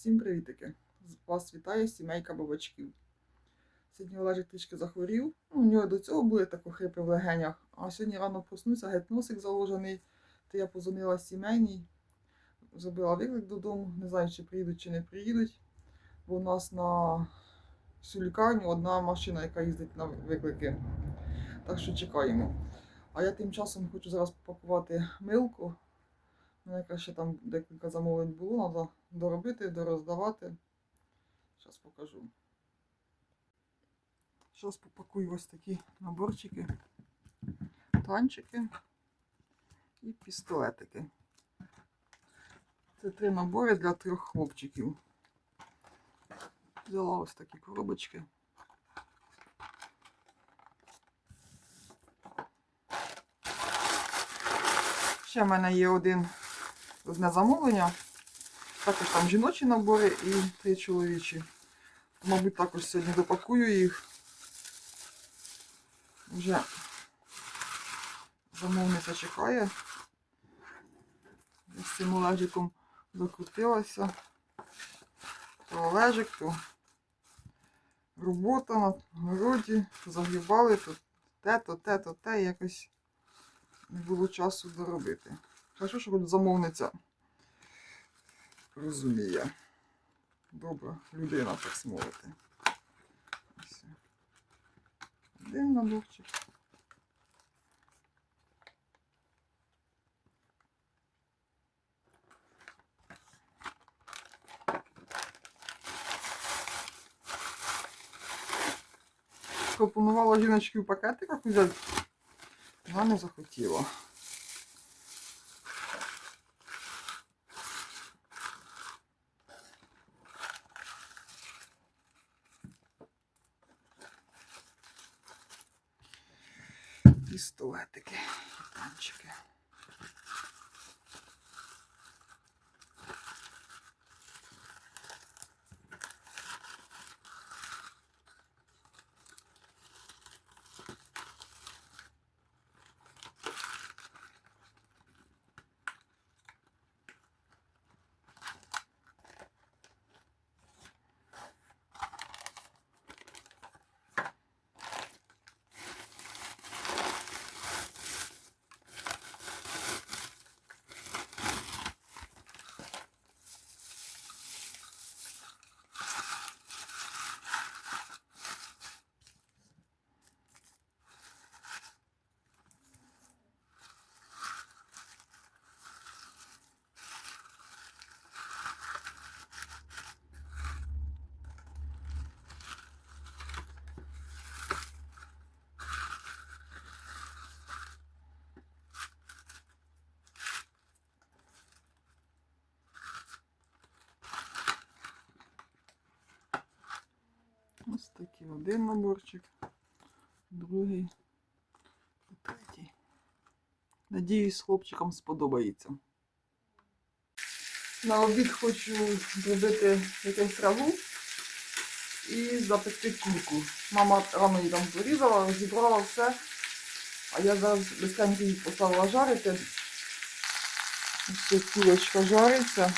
Всім привітики! Вас вітає сімейка бабачків. Сьогодні Олежик трішки захворів. Ну, у нього до цього були такі хрипи в легенях. А сьогодні рано проснувся, геть носик заложений. То я позвонила сімейній, зробила виклик додому. Не знаю, чи приїдуть, чи не приїдуть. Бо у нас на всю лікарню одна машина, яка їздить на виклики. Так що чекаємо. А я тим часом хочу зараз попакувати милку. Мене якраз ще там декілька замовлень було, треба доробити, дороздавати. Зараз покажу. Зараз попакую ось такі наборчики, танчики і пістолетики. Це три набори для трьох хлопчиків. Взяла ось такі коробочки. Ще в мене є один одне замовлення. Також там жіночі набори і три чоловічі. Мабуть, також сьогодні допакую їх. Вже замовниця чекає. Я з цим Олежиком закрутилася. То Олежик, то робота на городі, загрібали, то те, то те, то те, якось не було часу доробити. Хорошо, що хоч замовниця розуміє. Добра людина, так мовити. Ось. Один наборчик. Пропонувала жіночки в пакетиках взяти. Вона не захотіла. Пістолетики і танчики. Ось такий один наборчик, другий третій. Надіюсь, хлопчикам сподобається. На обід хочу зробити якусь траву і запекти курку. Мама рано її там порізала, розібрала все. А я зараз безканьки її поставила жарити. Ось курочка жариться.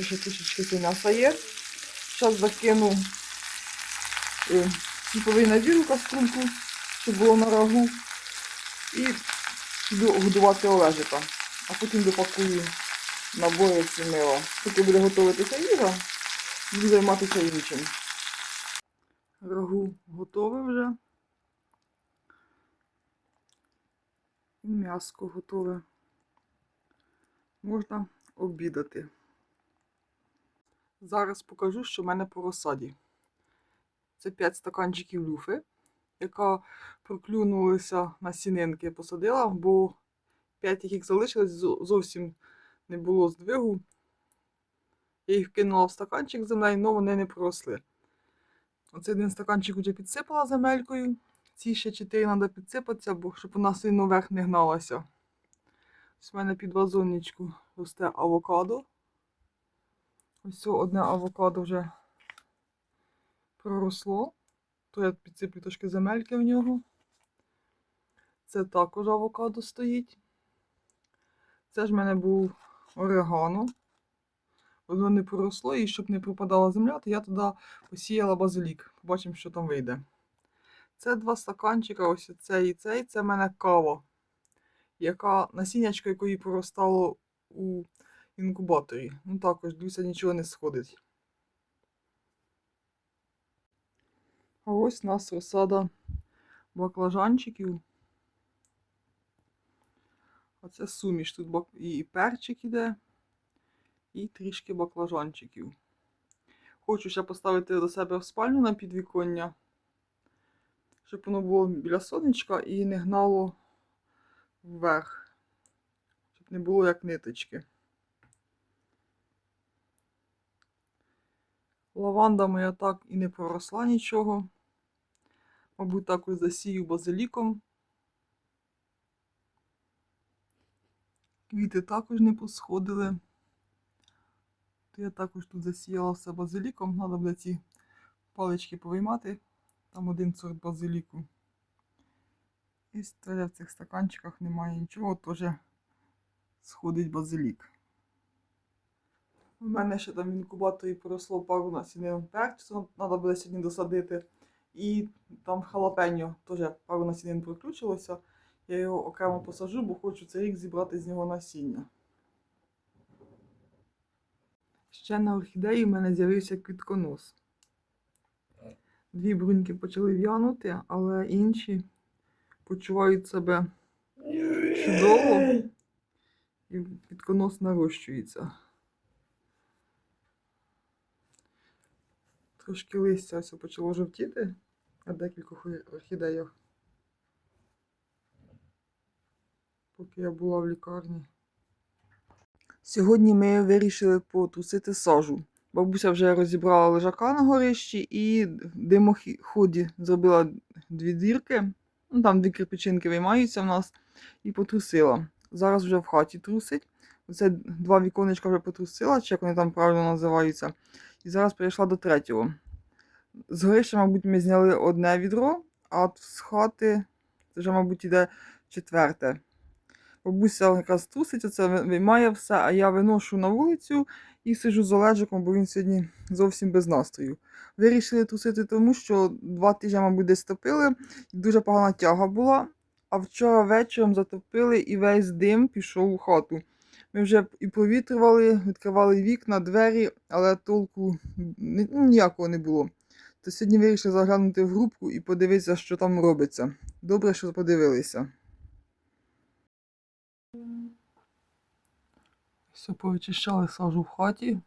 Ще трішечки м'яса є. Зараз закину е, суповий набір у каструльку, щоб було на рагу. І піду годувати Олежика. А потім допакую набори ці мила. Поки буде готуватися їжа, буду займатися іншим. Рагу готове вже. І м'яско готове. Можна обідати. Зараз покажу, що в мене по розсаді. Це 5 стаканчиків люфи, яка проклюнулася на сінинки, посадила, бо 5 яких залишилось, зовсім не було здвигу. Я їх кинула в стаканчик землею, але вони не проросли. Оцей один стаканчик вже підсипала земелькою. Ці ще 4 треба підсипатися, бо щоб вона сильно вверх не гналася. Ось в мене під вазонничку росте авокадо. Ось одне авокадо вже проросло. То я підсиплю трошки земельки в нього. Це також авокадо стоїть. Це ж в мене був орегано. воно не проросло і щоб не пропадала земля, то я туди посіяла базилік. Побачимо, що там вийде. Це два стаканчика, ось цей і цей. Це в мене кава, яка насіннячко якої проростало у інкубаторі. Ну також, дивіться, нічого не сходить. А ось у нас розсада баклажанчиків. Оце суміш. Тут бак... і перчик іде, і трішки баклажанчиків. Хочу ще поставити до себе в спальню на підвіконня, щоб воно було біля сонечка і не гнало вверх. Щоб не було як ниточки. Лаванда моя так і не проросла нічого. Мабуть, також засію базиліком. Квіти також не посходили. То я також тут засіяла все базиліком. Треба буде ці палички повиймати. Там один сорт базиліку. І в цих стаканчиках немає нічого, теж сходить базилік. У мене ще там в інкубаторі поросло пару насінин перцю, треба буде сьогодні досадити. І там халапеньо теж пару насінин приключилося. Я його окремо посаджу, бо хочу цей рік зібрати з нього насіння. Ще на орхідеї в мене з'явився квітконос. Дві бруньки почали в'янути, але інші почувають себе чудово і квітконос нарощується. Трошки листя ось почало жовтіти на декількох орхідеях. Поки я була в лікарні. Сьогодні ми вирішили потрусити сажу. Бабуся вже розібрала лежака на горищі і в димоході зробила дві дірки. Ну, там дві кирпичинки виймаються в нас і потрусила. Зараз вже в хаті трусить. Оце два віконечка вже потрусила, чи як вони там правильно називаються. І зараз перейшла до третього. З горища, мабуть, ми зняли одне відро, а от з хати це вже, мабуть, іде четверте. Бабуся якраз трусить, оце виймає все, а я виношу на вулицю і сиджу з Олежиком, бо він сьогодні зовсім без настрою. Вирішили трусити тому, що два тижні, мабуть, десь топили, і дуже погана тяга була. А вчора вечором затопили і весь дим пішов у хату. Ми вже і повітрювали, відкривали вікна, двері, але толку ну, ніякого не було. То сьогодні вирішили заглянути в групку і подивитися, що там робиться. Добре, що подивилися. Все повичищали сажу в хаті.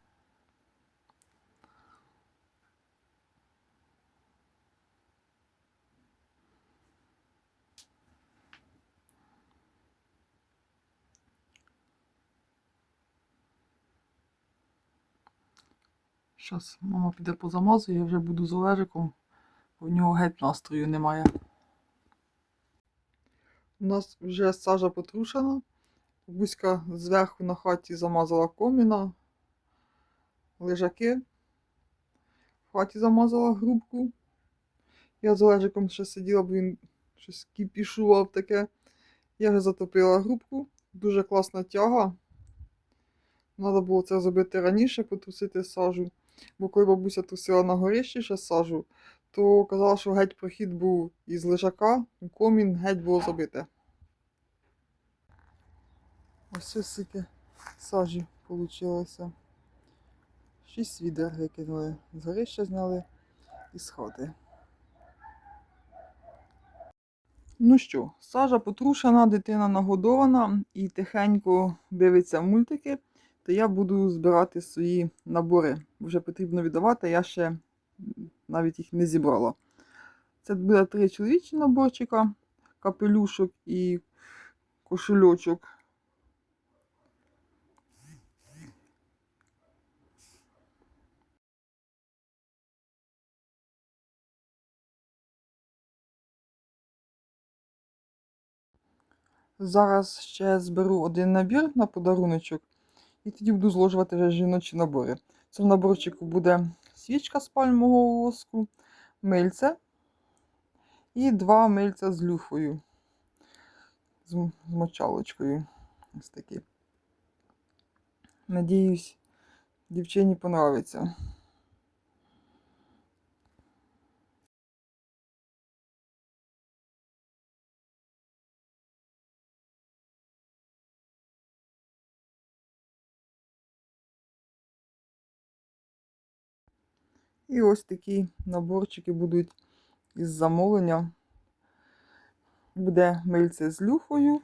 Зараз мама піде позамазує, я вже буду з Олежиком, в нього геть настрою немає. У нас вже сажа потрушена. Бабуська зверху на хаті замазала коміна, лежаки. В хаті замазала грубку. Я з Олежиком ще сиділа, бо він щось кіпішував таке. Я вже затопила грубку. Дуже класна тяга. Треба було це зробити раніше, потрусити сажу. Бо коли бабуся трусила на горищі ще сажу, то казала, що геть прохід був із лежака, комін геть було забите. Ось ось скільки сажі вийшло. Шість відер викинули. З горища зняли і з хати. Ну що, сажа потрушена, дитина нагодована і тихенько дивиться мультики, то я буду збирати свої набори. Вже потрібно віддавати, я ще навіть їх не зібрала. Це буде три чоловічі наборчика, капелюшок і кошельочок. Зараз ще зберу один набір на подаруночок і тоді буду зложувати вже жіночі набори. В наборчику буде свічка з пальмового воску, мильце і два мильця з люфою, з мочалочкою. Ось такі. Надіюсь, дівчині понравиться. І ось такі наборчики будуть із замовлення. Буде мильце з люфою,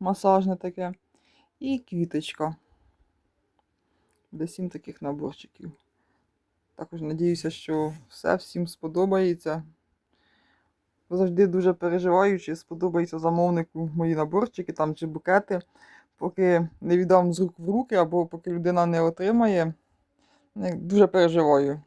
масажне таке, і квіточка. Буде сім таких наборчиків. Також надіюся, що все всім сподобається. Завжди дуже переживаю, чи сподобається замовнику мої наборчики там, чи букети. Поки не віддам з рук в руки, або поки людина не отримає. Дуже переживаю.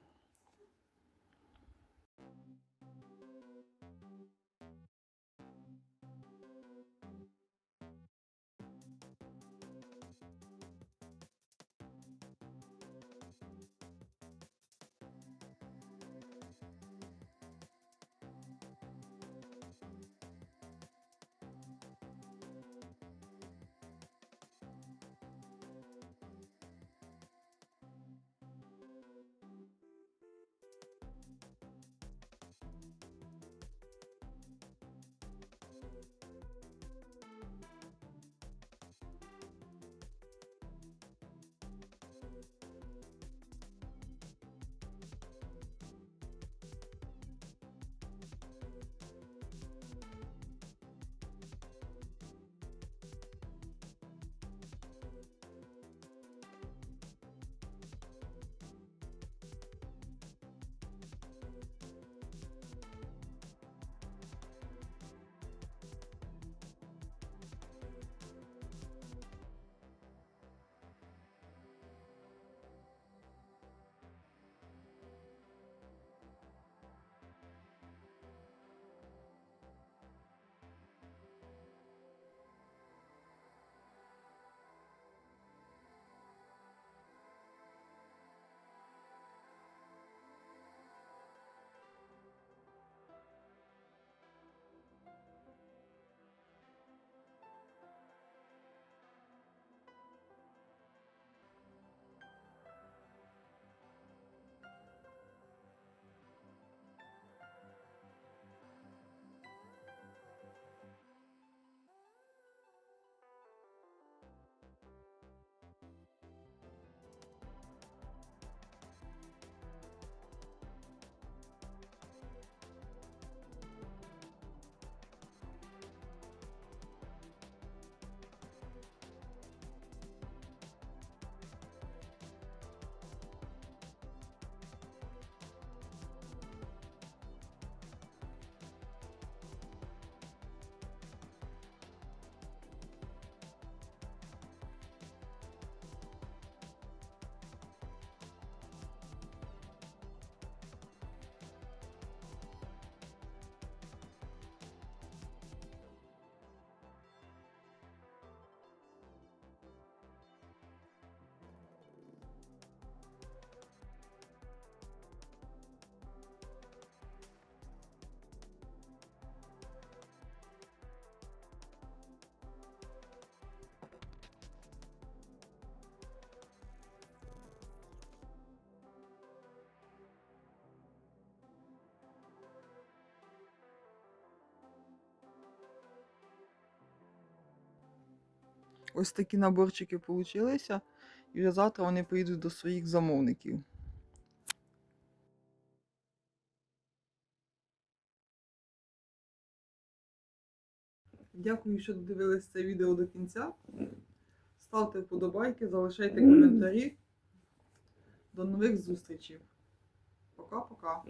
Ось такі наборчики получилися. І вже завтра вони поїдуть до своїх замовників. Дякую, що додивились це відео до кінця. Ставте вподобайки, залишайте коментарі. До нових зустрічей. Пока-пока.